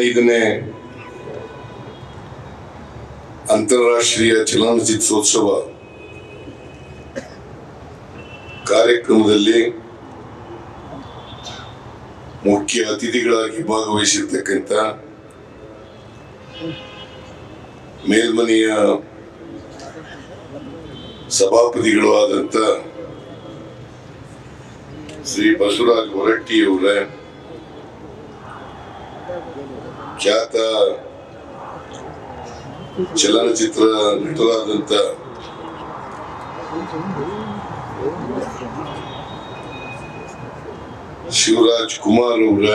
ಹದಿನೈದನೇ ಅಂತಾರಾಷ್ಟ್ರೀಯ ಚಲನಚಿತ್ರೋತ್ಸವ ಕಾರ್ಯಕ್ರಮದಲ್ಲಿ ಮುಖ್ಯ ಅತಿಥಿಗಳಾಗಿ ಭಾಗವಹಿಸಿರ್ತಕ್ಕಂಥ ಮೇಲ್ಮನೆಯ ಸಭಾಪತಿಗಳು ಆದಂತ ಶ್ರೀ ಬಸವರಾಜ್ ಹೊರಟ್ಟಿಯವರ ಖ್ಯಾತ ಚಲನಚಿತ್ರ ನಟರಾದಂತ ಶಿವರಾಜ್ ಕುಮಾರ್ ಅವರ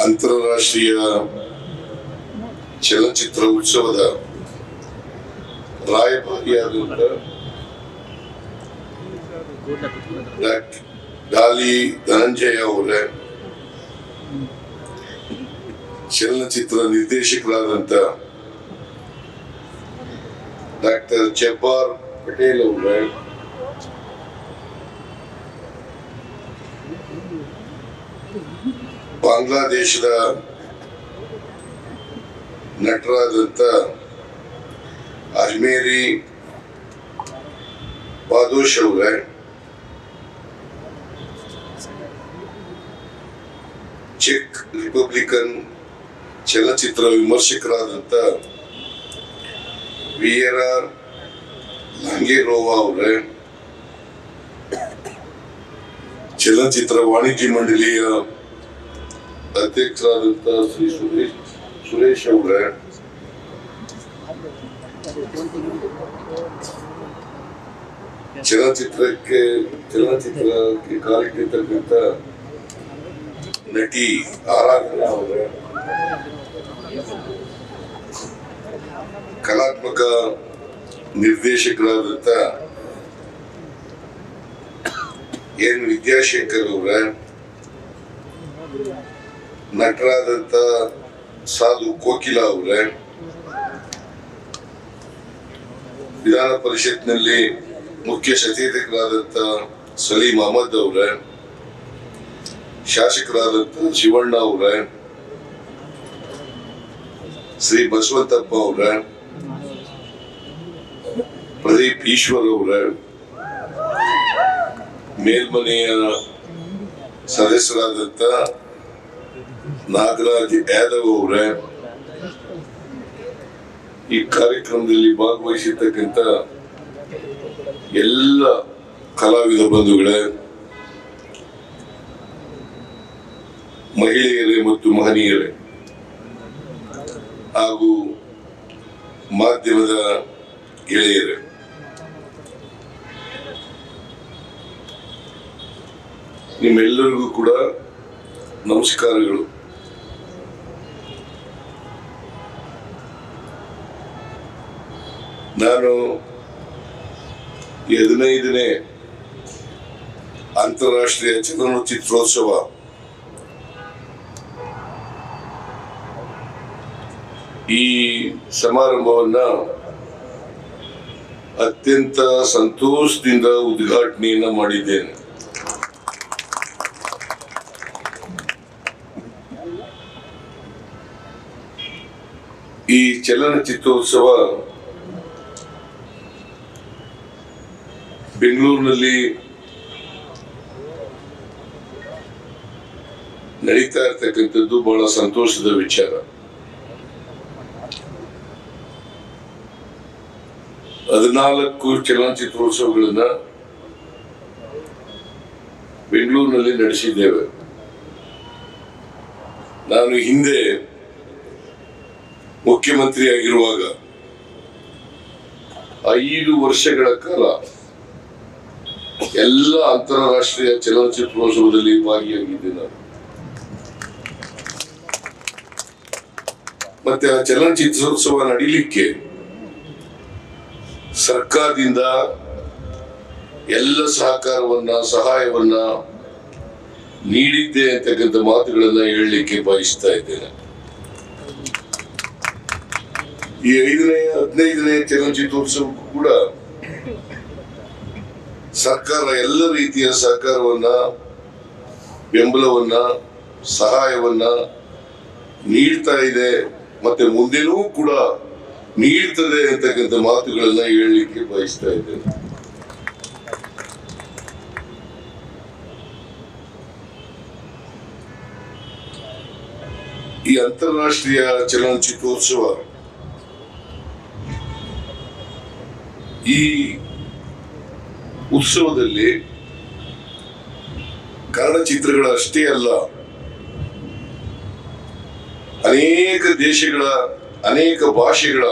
ಅಂತಾರಾಷ್ಟ್ರೀಯ ಚಲನಚಿತ್ರ ಉತ್ಸವದ ರಾಯಭಾರಿಯಾದಂತ ಡಾಕ್ಟರ್ ಡಾಲಿ ಧನಂಜಯ ಅವರ ಚಲನಚಿತ್ರ ನಿರ್ದೇಶಕರಾದಂತ ಡಾಕ್ಟರ್ ಜಬ್ಬಾರ್ ಪಟೇಲ್ ಅವರ ಬಾಂಗ್ಲಾದೇಶದ ನಟರಾದಂತ ಅಜ್ಮೇರಿ ಬಾದೋಶ್ ಅವರ ಚೆಕ್ ರಿಪಬ್ಲಿಕನ್ ಚಲನಚಿತ್ರ ವಿಮರ್ಶಕರಾದಂತ ಆರ್ ಲಾಂಗೇರೋವಾ ಅವರ, ಚಲನಚಿತ್ರ ವಾಣಿಜ್ಯ ಮಂಡಳಿಯ ಅಧ್ಯಕ್ಷರಾದಂತ ಶ್ರೀ ಸುರೇಶ್ ಸುರೇಶ್ ಅವರ, ಚಲನಚಿತ್ರಕ್ಕೆ ಚಲನಚಿತ್ರಕ್ಕೆ ಕಾಲಿಟ್ಟಿರ್ತಕ್ಕಂಥ ನಟಿ ಆರಾಧನಾ ಕಲಾತ್ಮಕ ನಿರ್ದೇಶಕರಾದಂತ ಎನ್ ವಿದ್ಯಾಶಂಕರ್ ಅವರ, ನಟರಾದಂತ ಸಾಧು ಕೋಕಿಲ ಅವರ, ವಿಧಾನ ಪರಿಷತ್ನಲ್ಲಿ ಮುಖ್ಯ ಸಚೇತಕರಾದಂತ ಸಲೀಂ ಅಹಮದ್ ಅವರ ಶಾಸಕರಾದಂತ ಶಿವಣ್ಣ ಅವ್ರ, ಶ್ರೀ ಬಸವಂತಪ್ಪ ಅವ್ರ, ಪ್ರದೀಪ್ ಈಶ್ವರ್ ಅವರ, ಮೇಲ್ಮನೆಯ ಸದಸ್ಯರಾದಂತ ನಾಗರಾಜ್ ಯಾದವ್ ಅವರ, ಈ ಕಾರ್ಯಕ್ರಮದಲ್ಲಿ ಭಾಗವಹಿಸಿರ್ತಕ್ಕಂಥ ಎಲ್ಲ ಕಲಾವಿದ ಬಂಧುಗಳೇ ಮಹಿಳೆಯರೇ ಮತ್ತು ಮಹನೀಯರೇ. ಹಾಗೂ ಮಾಧ್ಯಮದ ಗೆಳೆಯರೇ ನಿಮ್ಮೆಲ್ಲರಿಗೂ ಕೂಡ ನಮಸ್ಕಾರಗಳು. ನಾನು ಹದಿನೈದನೇ ಅಂತಾರಾಷ್ಟ್ರೀಯ ಚಲನಚಿತ್ರೋತ್ಸವ ಈ ಸಮಾರಂಭವನ್ನ ಅತ್ಯಂತ ಸಂತೋಷದಿಂದ ಉದ್ಘಾಟನೆಯನ್ನ ಮಾಡಿದ್ದೇನೆ. ಈ ಚಲನಚಿತ್ರೋತ್ಸವ ಬೆಂಗಳೂರಿನಲ್ಲಿ ನಡೀತಾ ಇರ್ತಕ್ಕಂಥದ್ದು ಬಹಳ ಸಂತೋಷದ ವಿಚಾರ. ಹದಿನಾಲ್ಕು ಚಲನಚಿತ್ರೋತ್ಸವಗಳನ್ನ ಬೆಂಗಳೂರಿನಲ್ಲಿ ನಡೆಸಿದ್ದೇವೆ. ನಾನು ಹಿಂದೆ ಮುಖ್ಯಮಂತ್ರಿಯಾಗಿರುವಾಗ ಐದು ವರ್ಷಗಳ ಕಾಲ ಎಲ್ಲ ಅಂತಾರಾಷ್ಟ್ರೀಯ ಚಲನಚಿತ್ರೋತ್ಸವದಲ್ಲಿ ಭಾಗಿಯಾಗಿದ್ದೆ ನಾನು. ಮತ್ತೆ ಆ ಚಲನಚಿತ್ರೋತ್ಸವ ನಡೀಲಿಕ್ಕೆ ಸರ್ಕಾರದಿಂದ ಎಲ್ಲ ಸಹಕಾರವನ್ನ, ಸಹಾಯವನ್ನ ನೀಡಿದ್ದೆ ಅಂತಕ್ಕಂಥ ಮಾತುಗಳನ್ನ ಹೇಳಲಿಕ್ಕೆ ಬಯಸ್ತಾ ಇದ್ದೇನೆ. ಈ ಐದನೇ, ಹದಿನೈದನೇ ಚಲನಚಿತ್ರೋತ್ಸವಕ್ಕೂ ಕೂಡ ಸರ್ಕಾರ ಎಲ್ಲ ರೀತಿಯ ಸಹಕಾರವನ್ನ, ಬೆಂಬಲವನ್ನ, ಸಹಾಯವನ್ನ ನೀಡ್ತಾ ಇದೆ. ಮತ್ತೆ ಮುಂದೆನೂ ಕೂಡ ನೀಡ್ತದೆ ಅಂತಕ್ಕಂಥ ಮಾತುಗಳನ್ನ ಹೇಳಲಿಕ್ಕೆ ಬಯಸ್ತಾ ಇದ್ದೇನೆ. ಈ ಅಂತಾರಾಷ್ಟ್ರೀಯ ಚಲನಚಿತ್ರೋತ್ಸವ, ಈ ಉತ್ಸವದಲ್ಲಿ ಕನ್ನಡ ಚಿತ್ರಗಳ ಅಷ್ಟೇ ಅಲ್ಲ, ಅನೇಕ ದೇಶಗಳ ಅನೇಕ ಭಾಷೆಗಳ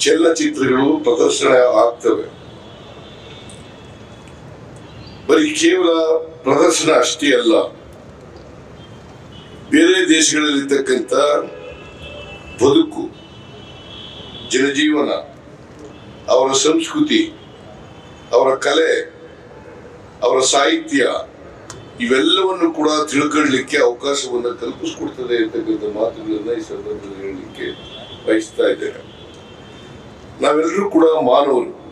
ಚಲನಚಿತ್ರಗಳು ಪ್ರದರ್ಶನ ಆಗ್ತವೆ ಬರೀ ಕೇವಲ ಪ್ರದರ್ಶನ ಅಷ್ಟೇ ಅಲ್ಲ, ಬೇರೆ ದೇಶಗಳಲ್ಲಿರ್ತಕ್ಕಂಥ ಬದುಕು, ಜನಜೀವನ, ಅವರ ಸಂಸ್ಕೃತಿ, ಅವರ ಕಲೆ, ಅವರ ಸಾಹಿತ್ಯ ಇವೆಲ್ಲವನ್ನು ಕೂಡ ತಿಳ್ಕೊಳ್ಳಿಕ್ಕೆ ಅವಕಾಶವನ್ನು ಕಲ್ಪಿಸ್ಕೊಡ್ತದೆ ಅಂತಕ್ಕಂಥ ಮಾತುಗಳನ್ನ ಈ ಸಂದರ್ಭದಲ್ಲಿ ಹೇಳಲಿಕ್ಕೆ ಬಯಸ್ತಾ ಇದ್ದೇನೆ. ನಾವೆಲ್ಲರೂ ಕೂಡ ಮಾನವರು.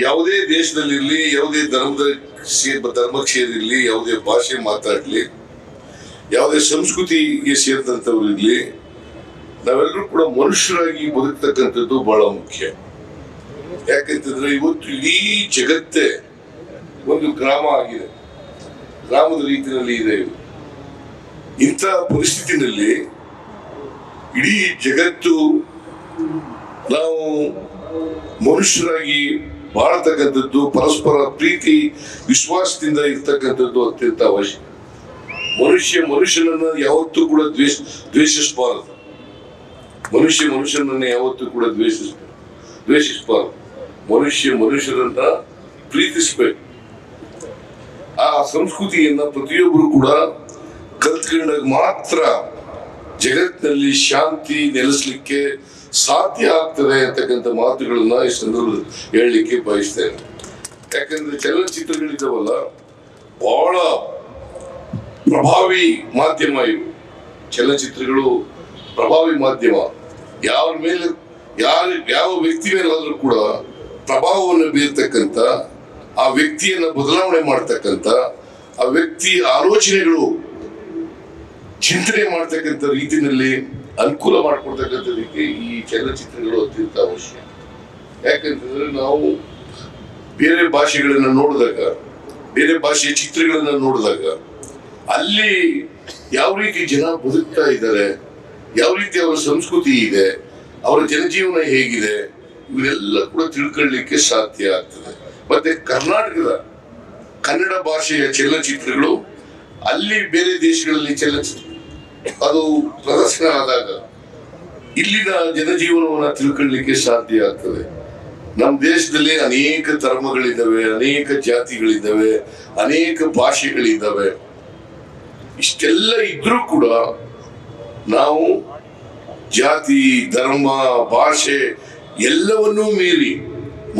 ಯಾವುದೇ ದೇಶದಲ್ಲಿರಲಿ, ಯಾವುದೇ ಧರ್ಮದ ಸೇರಿರ್ಲಿ ಯಾವುದೇ ಭಾಷೆ ಮಾತಾಡಲಿ, ಯಾವುದೇ ಸಂಸ್ಕೃತಿಗೆ ಸೇರಿದಂಥವ್ರು ಇರಲಿ ನಾವೆಲ್ಲರೂ ಕೂಡ ಮನುಷ್ಯರಾಗಿ ಬದುಕ್ತಕ್ಕಂಥದ್ದು ಬಹಳ ಮುಖ್ಯ. ಯಾಕಂತಂದ್ರೆ ಇವತ್ತು ಇಡೀ ಜಗತ್ತೇ ಒಂದು ಗ್ರಾಮ ಆಗಿದೆ. ಗ್ರಾಮದ ರೀತಿಯಲ್ಲಿ ಇದೆ ಇದು. ಇಂಥ ಪರಿಸ್ಥಿತಿನಲ್ಲಿ ಇಡೀ ಜಗತ್ತು ನಾವು ಮನುಷ್ಯರಾಗಿ ಬಾಳತಕ್ಕಂಥದ್ದು, ಪರಸ್ಪರ ಪ್ರೀತಿ, ವಿಶ್ವಾಸದಿಂದ ಇರ್ತಕ್ಕಂಥದ್ದು ಅತ್ಯಂತ ಅವಶ್ಯಕ ಮನುಷ್ಯ ಮನುಷ್ಯನನ್ನ ಯಾವತ್ತೂ ಕೂಡ ದ್ವೇಷ, ದ್ವೇಷಿಸಬಾರದು. ಮನುಷ್ಯ ಮನುಷ್ಯನನ್ನ ಯಾವತ್ತೂ ಕೂಡ ದ್ವೇಷಿಸ ದ್ವೇಷಿಸಬಾರದು. ಮನುಷ್ಯ ಮನುಷ್ಯರನ್ನ ಪ್ರೀತಿಸ್ಬೇಕು. ಸಂಸ್ಕೃತಿಯನ್ನ ಪ್ರತಿಯೊಬ್ಬರು ಕೂಡ ಕಲ್ತ್ಕೊಂಡಾಗ ಮಾತ್ರ ಜಗತ್ತಿನಲ್ಲಿ ಶಾಂತಿ ನೆಲೆಸಲಿಕ್ಕೆ ಸಾಧ್ಯ ಆಗ್ತದೆ ಅಂತಕ್ಕಂಥ ಮಾತುಗಳನ್ನ ಈ ಸಂದರ್ಭದಲ್ಲಿ ಹೇಳಲಿಕ್ಕೆ ಬಯಸ್ತೇನೆ ಯಾಕಂದ್ರೆ ಚಲನಚಿತ್ರಗಳಿದ್ದಾವಲ್ಲ ಬಹಳ ಪ್ರಭಾವಿ ಮಾಧ್ಯಮ ಇವು. ಚಲನಚಿತ್ರಗಳು ಪ್ರಭಾವಿ ಮಾಧ್ಯಮ. ಯಾವ ಮೇಲೆ, ಯಾರು, ಯಾವ ವ್ಯಕ್ತಿ ಮೇಲಾದ್ರೂ ಕೂಡ ಪ್ರಭಾವವನ್ನು ಬೀರ್ತಕ್ಕಂಥ ಆ ವ್ಯಕ್ತಿಯನ್ನ ಬದಲಾವಣೆ ಮಾಡ್ತಕ್ಕಂಥ, ಆ ವ್ಯಕ್ತಿ ಆಲೋಚನೆಗಳು ಚಿಂತನೆ ಮಾಡ್ತಕ್ಕಂಥ ರೀತಿಯಲ್ಲಿ ಅನುಕೂಲ ಮಾಡಿಕೊಡ್ತಕ್ಕಂಥದಕ್ಕೆ ಈ ಚಲನಚಿತ್ರಗಳು ಅತ್ಯಂತ ಅವಶ್ಯ. ಯಾಕಂತಂದ್ರೆ ನಾವು ಬೇರೆ ಭಾಷೆಗಳನ್ನ ನೋಡಿದಾಗ, ಬೇರೆ ಭಾಷೆಯ ಚಿತ್ರಗಳನ್ನ ನೋಡಿದಾಗ, ಅಲ್ಲಿ ಯಾವ ರೀತಿ ಜನ ಬದುಕ್ತಾ ಇದ್ದಾರೆ, ಯಾವ ರೀತಿ ಅವರ ಸಂಸ್ಕೃತಿ ಇದೆ, ಅವರ ಜನಜೀವನ ಹೇಗಿದೆ ಇವನ್ನೆಲ್ಲ ಕೂಡ ತಿಳ್ಕೊಳ್ಳಿಕ್ಕೆ ಸಾಧ್ಯ ಆಗ್ತದೆ. ಮತ್ತೆ ಕರ್ನಾಟಕದ ಕನ್ನಡ ಭಾಷೆಯ ಚಲನಚಿತ್ರಗಳು ಅಲ್ಲಿ ಬೇರೆ ದೇಶಗಳಲ್ಲಿ ಚಲನಚಿತ್ರ ಅದು ಪ್ರದರ್ಶನ ಆದಾಗ ಇಲ್ಲಿನ ಜನಜೀವನವನ್ನು ತಿಳ್ಕೊಳ್ಳಿಕ್ಕೆ ಸಾಧ್ಯ ಆಗ್ತದೆ. ನಮ್ಮ ದೇಶದಲ್ಲಿ ಅನೇಕ ಧರ್ಮಗಳಿದ್ದಾವೆ, ಅನೇಕ ಜಾತಿಗಳಿದ್ದಾವೆ, ಅನೇಕ ಭಾಷೆಗಳಿದ್ದಾವೆ. ಇಷ್ಟೆಲ್ಲ ಇದ್ರೂ ಕೂಡ ನಾವು ಜಾತಿ, ಧರ್ಮ, ಭಾಷೆ ಎಲ್ಲವನ್ನೂ ಮೀರಿ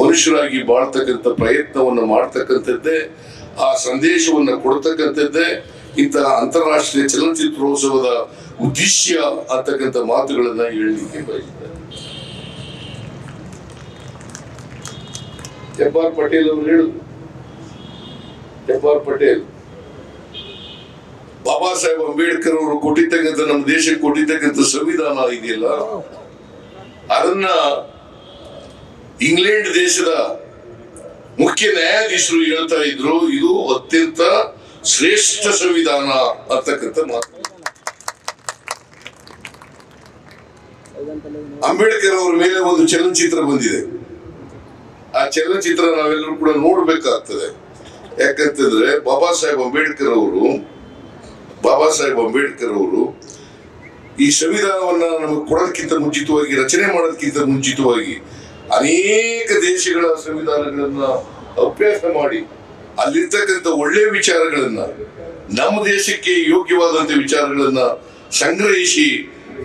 ಮನುಷ್ಯರಾಗಿ ಬಾಳ್ತಕ್ಕಂಥ ಪ್ರಯತ್ನವನ್ನ ಮಾಡ್ತಕ್ಕಂಥದ್ದೇ, ಆ ಸಂದೇಶವನ್ನ ಕೊಡ್ತಕ್ಕಂಥದ್ದೇ, ಇಂತಹ ಅಂತಾರಾಷ್ಟ್ರೀಯ ಚಲನಚಿತ್ರೋತ್ಸವದ ಉದ್ದೇಶ ಅಂತಕ್ಕಂಥ ಮಾತುಗಳನ್ನ ಹೇಳಲಿಕ್ಕೆ ಬಯಸಿದ್ದಾರೆ ಆರ್ ಪಟೇಲ್ ಅವರು ಹೇಳಿದ್ರು. ಪಟೇಲ್, ಬಾಬಾ ಸಾಹೇಬ್ ಅಂಬೇಡ್ಕರ್ ಅವರು ಕೊಟ್ಟಿರ್ತಕ್ಕಂಥ ನಮ್ಮ ದೇಶಕ್ಕೆ ಕೊಟ್ಟಿರ್ತಕ್ಕಂಥ ಸಂವಿಧಾನ ಇದೆಯಲ್ಲ, ಅದನ್ನ ಇಂಗ್ಲೆಂಡ್ ದೇಶದ ಮುಖ್ಯ ನ್ಯಾಯಾಧೀಶರು ಹೇಳ್ತಾ ಇದ್ರು, ಇದು ಅತ್ಯಂತ ಶ್ರೇಷ್ಠ ಸಂವಿಧಾನ ಅಂತಕ್ಕಂಥ ಮಾತು. ಅಂಬೇಡ್ಕರ್ ಅವರ ಮೇಲೆ ಒಂದು ಚಲನಚಿತ್ರ ಬಂದಿದೆ. ಆ ಚಲನಚಿತ್ರ ನಾವೆಲ್ಲರೂ ಕೂಡ ನೋಡ್ಬೇಕಾಗ್ತದೆ. ಯಾಕಂತಂದ್ರೆ ಬಾಬಾ ಸಾಹೇಬ್ ಅಂಬೇಡ್ಕರ್ ಅವರು, ಬಾಬಾ ಸಾಹೇಬ್ ಅಂಬೇಡ್ಕರ್ ಅವರು ಈ ಸಂವಿಧಾನವನ್ನ ನಮಗೆ ಕೊಡೋದಕ್ಕಿಂತ ಮುಂಚಿತವಾಗಿ, ರಚನೆ ಮಾಡೋದಕ್ಕಿಂತ ಮುಂಚಿತವಾಗಿ ಅನೇಕ ದೇಶಗಳ ಸಂವಿಧಾನಗಳನ್ನ ಅಭ್ಯಾಸ ಮಾಡಿ ಅಲ್ಲಿರ್ತಕ್ಕಂಥ ಒಳ್ಳೆಯ ವಿಚಾರಗಳನ್ನ, ನಮ್ಮ ದೇಶಕ್ಕೆ ಯೋಗ್ಯವಾದಂತ ವಿಚಾರಗಳನ್ನ ಸಂಗ್ರಹಿಸಿ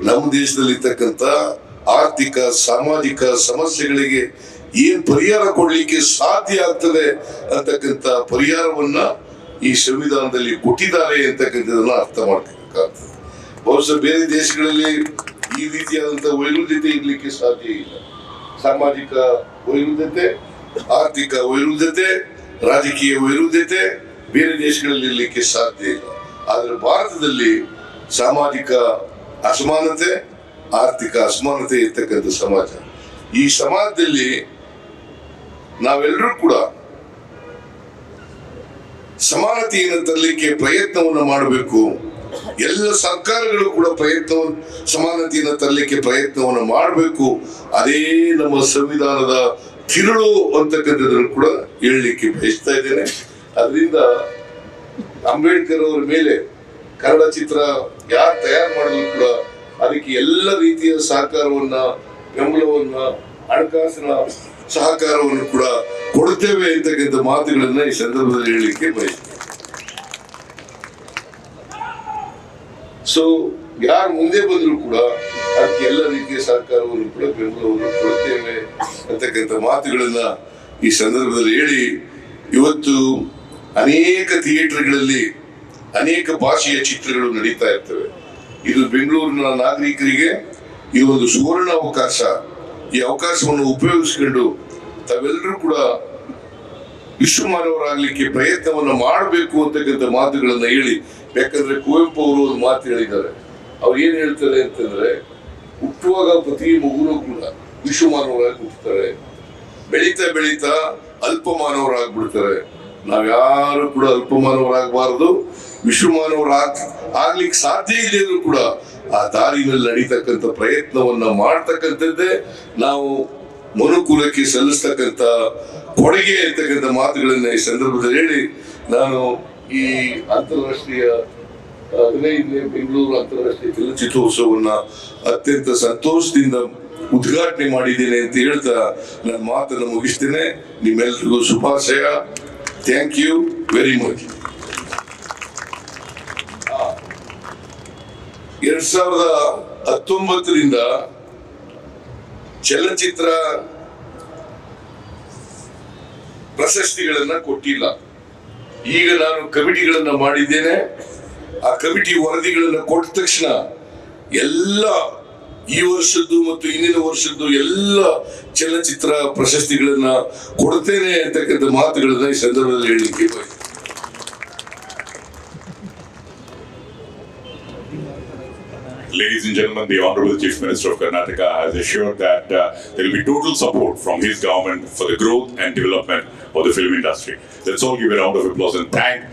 ನಮ್ಮ ದೇಶದಲ್ಲಿ ಇರ್ತಕ್ಕಂಥ ಆರ್ಥಿಕ, ಸಾಮಾಜಿಕ ಸಮಸ್ಯೆಗಳಿಗೆ ಏನ್ ಪರಿಹಾರ ಕೊಡ್ಲಿಕ್ಕೆ ಸಾಧ್ಯ ಆಗ್ತದೆ ಅಂತಕ್ಕಂಥ ಪರಿಹಾರವನ್ನ ಈ ಸಂವಿಧಾನದಲ್ಲಿ ಕೊಟ್ಟಿದ್ದಾರೆ ಅಂತಕ್ಕಂಥದನ್ನ ಅರ್ಥ ಮಾಡ್ಕೋಬೇಕಾಗ್ತದೆ ಬಹುಶಃ ಬೇರೆ ದೇಶಗಳಲ್ಲಿ ಈ ರೀತಿಯಾದಂತಹ ವೈರುಧ್ಯತೆ ಇರ್ಲಿಕ್ಕೆ ಸಾಧ್ಯ ಇಲ್ಲ. ಸಾಮಾಜಿಕ ವೈರುಧ್ಯತೆ, ಆರ್ಥಿಕ ವೈರುಧ್ಯತೆ, ರಾಜಕೀಯ ವೈರುಧ್ಯತೆ ಬೇರೆ ದೇಶಗಳಲ್ಲಿ ಇರಲಿಕ್ಕೆ ಸಾಧ್ಯ ಇಲ್ಲ. ಆದರೆ ಭಾರತದಲ್ಲಿ ಸಾಮಾಜಿಕ ಅಸಮಾನತೆ, ಆರ್ಥಿಕ ಅಸಮಾನತೆ ಇರ್ತಕ್ಕಂಥ ಸಮಾಜ. ಈ ಸಮಾಜದಲ್ಲಿ ನಾವೆಲ್ಲರೂ ಕೂಡ ಸಮಾನತೆಯನ್ನು ತರಲಿಕ್ಕೆ ಪ್ರಯತ್ನವನ್ನು ಮಾಡಬೇಕು. ಎಲ್ಲ ಸರ್ಕಾರಗಳು ಕೂಡ ಪ್ರಯತ್ನವನ್ನು ಸಮಾನತೆಯನ್ನು ತರಲಿಕ್ಕೆ ಪ್ರಯತ್ನವನ್ನು ಮಾಡಬೇಕು. ಅದೇ ನಮ್ಮ ಸಂವಿಧಾನದ ತಿರುಳು ಅಂತಕ್ಕಂಥದ್ದನ್ನು ಕೂಡ ಹೇಳಲಿಕ್ಕೆ ಬಯಸ್ತಾ ಇದ್ದೇನೆ. ಅದರಿಂದ ಅಂಬೇಡ್ಕರ್ ಅವರ ಮೇಲೆ ಕನ್ನಡ ಚಿತ್ರ ಯಾರು ತಯಾರು ಮಾಡಲು ಕೂಡ ಅದಕ್ಕೆ ಎಲ್ಲ ರೀತಿಯ ಸಹಕಾರವನ್ನ, ಬೆಂಬಲವನ್ನ, ಹಣಕಾಸಿನ ಸಹಕಾರವನ್ನು ಕೂಡ ಕೊಡುತ್ತೇವೆ ಅಂತಕ್ಕಂಥ ಮಾತುಗಳನ್ನ ಈ ಸಂದರ್ಭದಲ್ಲಿ ಹೇಳಲಿಕ್ಕೆ ಬಯಸ್ತೇನೆ. ಸೊ ಯಾರು ಮುಂದೆ ಬಂದ್ರು ಕೂಡ ಅದಕ್ಕೆ ಎಲ್ಲ ರೀತಿಯ ಸರ್ಕಾರವನ್ನು ಕೂಡ ಬೆಂಬಲವನ್ನು ಕೊಡುತ್ತೇವೆ ಅಂತಕ್ಕಂಥ ಮಾತುಗಳನ್ನ ಈ ಸಂದರ್ಭದಲ್ಲಿ ಹೇಳಿ, ಇವತ್ತು ಅನೇಕ ಥಿಯೇಟರ್ಗಳಲ್ಲಿ ಅನೇಕ ಭಾಷೆಯ ಚಿತ್ರಗಳು ನಡೀತಾ ಇರ್ತವೆ. ಇದು ಬೆಂಗಳೂರಿನ ನಾಗರಿಕರಿಗೆ ಈ ಒಂದು ಸುವರ್ಣ ಅವಕಾಶ, ಈ ಅವಕಾಶವನ್ನು ಉಪಯೋಗಿಸಿಕೊಂಡು ತಾವೆಲ್ಲರೂ ಕೂಡ ವಿಶ್ವಮಾನವರಾಗಲಿಕ್ಕೆ ಪ್ರಯತ್ನವನ್ನು ಮಾಡಬೇಕು ಅಂತಕ್ಕಂಥ ಮಾತುಗಳನ್ನು ಹೇಳಿ ಯಾಕಂದ್ರೆ ಕುವೆಂಪು ಅವರು ಒಂದು ಮಾತು ಹೇಳಿದ್ದಾರೆ. ಅವ್ರು ಏನ್ ಹೇಳ್ತಾರೆ ಅಂತಂದ್ರೆ, ಹುಟ್ಟುವಾಗ ಪ್ರತಿ ಮಗುನು ಕೂಡ ವಿಶ್ವಮಾನವರಾಗಿ ಹುಟ್ಟುತ್ತಾರೆ. ಬೆಳೀತಾ ಬೆಳೀತಾ ಅಲ್ಪಮಾನವರಾಗ್ಬಿಡ್ತಾರೆ. ನಾವ್ಯಾರು ಕೂಡ ಅಲ್ಪಮಾನವರಾಗಬಾರದು, ವಿಶ್ವಮಾನವರಾಗ್ ಆಗ್ಲಿಕ್ಕೆ ಸಾಧ್ಯ ಇಲ್ಲದ್ರು ಕೂಡ ಆ ದಾರಿನಲ್ಲಿ ನಡೀತಕ್ಕಂಥ ಪ್ರಯತ್ನವನ್ನ ಮಾಡ್ತಕ್ಕಂಥದ್ದೇ ನಾವು ಮನುಕುಲಕ್ಕೆ ಸಲ್ಲಿಸ್ತಕ್ಕಂಥ ಕೊಡುಗೆ ಇರ್ತಕ್ಕಂಥ ಮಾತುಗಳನ್ನ ಈ ಸಂದರ್ಭದಲ್ಲಿ ಹೇಳಿ ನಾನು ಈ ಅಂತಾರಾಷ್ಟ್ರೀಯ ಬೆಂಗಳೂರು ಅಂತಾರಾಷ್ಟ್ರೀಯ ಚಲನಚಿತ್ರೋತ್ಸವವನ್ನ ಅತ್ಯಂತ ಸಂತೋಷದಿಂದ ಉದ್ಘಾಟನೆ ಮಾಡಿದ್ದೇನೆ ಅಂತ ಹೇಳ್ತಾ ನನ್ನ ಮಾತನ್ನು ಮುಗಿಸ್ತೇನೆ. ನಿಮ್ಮೆಲ್ಲರಿಗೂ ಶುಭಾಶಯ. ಥ್ಯಾಂಕ್ ಯು ವೆರಿ ಮಚ್ ಎರಡ್ ಸಾವಿರದ ಹತ್ತೊಂಬತ್ತರಿಂದ ಚಲನಚಿತ್ರ ಪ್ರಶಸ್ತಿಗಳನ್ನ ಕೊಟ್ಟಿಲ್ಲ. ಈಗ ನಾನು ಕಮಿಟಿಗಳನ್ನು ಮಾಡಿದ್ದೇನೆ. ಆ ಕಮಿಟಿ ವರದಿಗಳನ್ನು ಕೊಟ್ಟ ತಕ್ಷಣ ಎಲ್ಲ ಈ ವರ್ಷದ್ದು ಮತ್ತು ಹಿಂದಿನ ವರ್ಷದ್ದು ಎಲ್ಲ ಚಲನಚಿತ್ರ ಪ್ರಶಸ್ತಿಗಳನ್ನ ಕೊಡ್ತೇನೆ ಅಂತಕ್ಕಂಥ ಮಾತುಗಳನ್ನ ಈ ಸಂದರ್ಭದಲ್ಲಿ ಹೇಳಲಿಕ್ಕೆ Ladies and gentlemen, the Honorable Chief Minister of Karnataka has assured that uh, there will be total support from his government for the growth and development of the film industry. Let's all give a round of applause and thank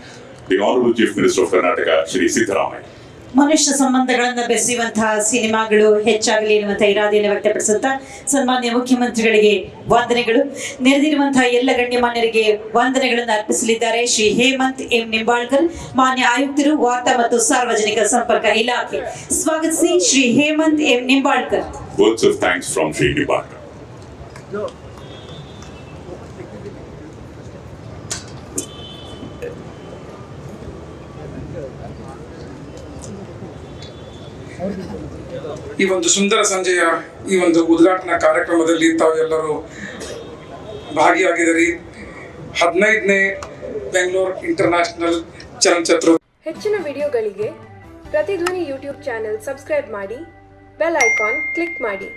the Honorable Chief Minister of Karnataka, Shri Siddaramaiah. ಮನುಷ್ಯ ಸಂಬಂಧಗಳನ್ನ ಬೆಸೆಯುವಂತಹ ಸಿನಿಮಾಗಳು ಹೆಚ್ಚಾಗಲಿ ಎನ್ನುವಂತಹ ಇರಾದೆಯನ್ನು ವ್ಯಕ್ತಪಡಿಸುತ್ತಾ ಸನ್ಮಾನ್ಯ ಮುಖ್ಯಮಂತ್ರಿಗಳಿಗೆ ವಂದನೆಗಳು. ನೆರೆದಿರುವಂತಹ ಎಲ್ಲ ಗಣ್ಯಮಾನ್ಯರಿಗೆ ವಂದನೆಗಳನ್ನು ಅರ್ಪಿಸಲಿದ್ದಾರೆ ಶ್ರೀ ಹೇಮಂತ್ ಎಂ ನಿಂಬಾಳ್ಕರ್, ಮಾನ್ಯ ಆಯುಕ್ತರು, ವಾರ್ತಾ ಮತ್ತು ಸಾರ್ವಜನಿಕ ಸಂಪರ್ಕ ಇಲಾಖೆ. ಸ್ವಾಗತಿಸಿ ಶ್ರೀ ಹೇಮಂತ್ ಎಂ ನಿಂಬಾಳ್ಕರ್. ಈ ಒಂದು ಸುಂದರ ಸಂಜೆಯ ಈ ಒಂದು ಉದ್ಘಾಟನಾ ಕಾರ್ಯಕ್ರಮದಲ್ಲಿ ತಾವೆಲ್ಲರೂ ಭಾಗಿಯಾಗಿದ್ದೀರಿ. ಹದಿನೈದನೇ ಬೆಂಗಳೂರು ಇಂಟರ್ನ್ಯಾಷನಲ್ ಚಲನಚಿತ್ರ ಹೆಚ್ಚಿನ ವಿಡಿಯೋಗಳಿಗೆ ಪ್ರತಿಧ್ವನಿ ಯೂಟ್ಯೂಬ್ ಚಾನೆಲ್ ಸಬ್ಸ್ಕ್ರೈಬ್ ಮಾಡಿ, ಬೆಲ್ ಐಕಾನ್ ಕ್ಲಿಕ್ ಮಾಡಿ.